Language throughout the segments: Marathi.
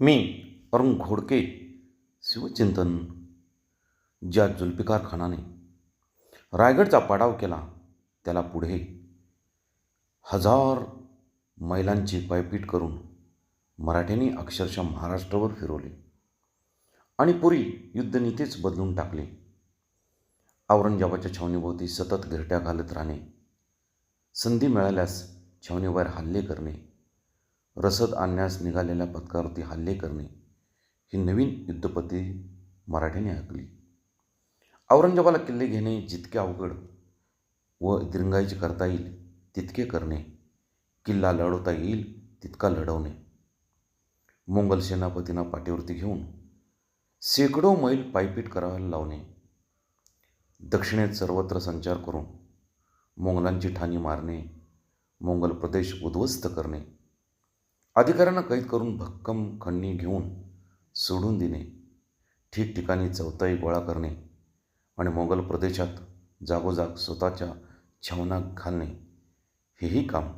मी अरुण घोडके शिवचिंतन ज्या जुल्फिकार खानाने रायगडचा पाडाव केला त्याला पुढे हजार मैलांची पायपीट करून मराठ्यांनी अक्षरशः महाराष्ट्रावर फिरवले आणि पुरी युद्धनीतीच बदलून टाकले. औरंगजेबाच्या छावणीभोवती सतत घरट्या घालत राहणे संधी मिळाल्यास छावणीवर हल्ले करणे रसद आणण्यास निघालेल्या पथकावरती हल्ले करणे ही नवीन युद्धपती मराठ्यांनी ऐकली औरंगजेबाला किल्ले घेणे जितके अवघड व दिरंगाईचे करता येईल तितके करणे किल्ला लढवता येईल तितका लढवणे. मोंगल सेनापतींना पाठीवरती घेऊन शेकडो मैल पायपीट करायला लावणे. दक्षिणेत सर्वत्र संचार करून मोंगलांची ठाणी मारणे मोंगल प्रदेश उद्ध्वस्त करणे. अधिकाऱ्यांना कैद करून भक्कम खंडणी घेऊन सोडून देणे ठिकठिकाणी चौथाई गोळा करणे आणि मोगल प्रदेशात जागोजाग स्वतःच्या छावणा घालणे हेही काम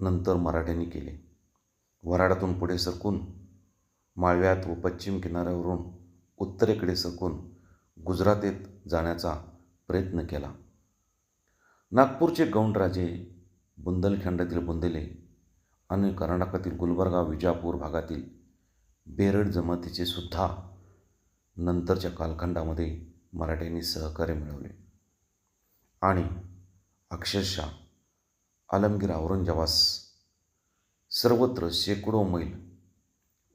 नंतर मराठ्यांनी केले. वराडातून पुढे सरकून माळव्यात व पश्चिम किनाऱ्यावरून उत्तरेकडे सरकून गुजरातेत जाण्याचा प्रयत्न केला. नागपूरचे गौंडराजे बुंदलखंडातील बुंदेले आणि कर्नाटकातील गुलबर्गा विजापूर भागातील बेरड जमातीचे सुद्धा नंतरच्या कालखंडामध्ये मराठ्यांनी सहकार्य मिळवले. आणि अक्षरशः आलमगीर औरंगजेबास सर्वत्र शेकडो मैल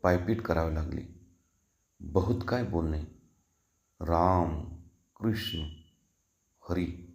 पायपीट करावे लागले. बहुत काय बोलणे? राम कृष्ण हरी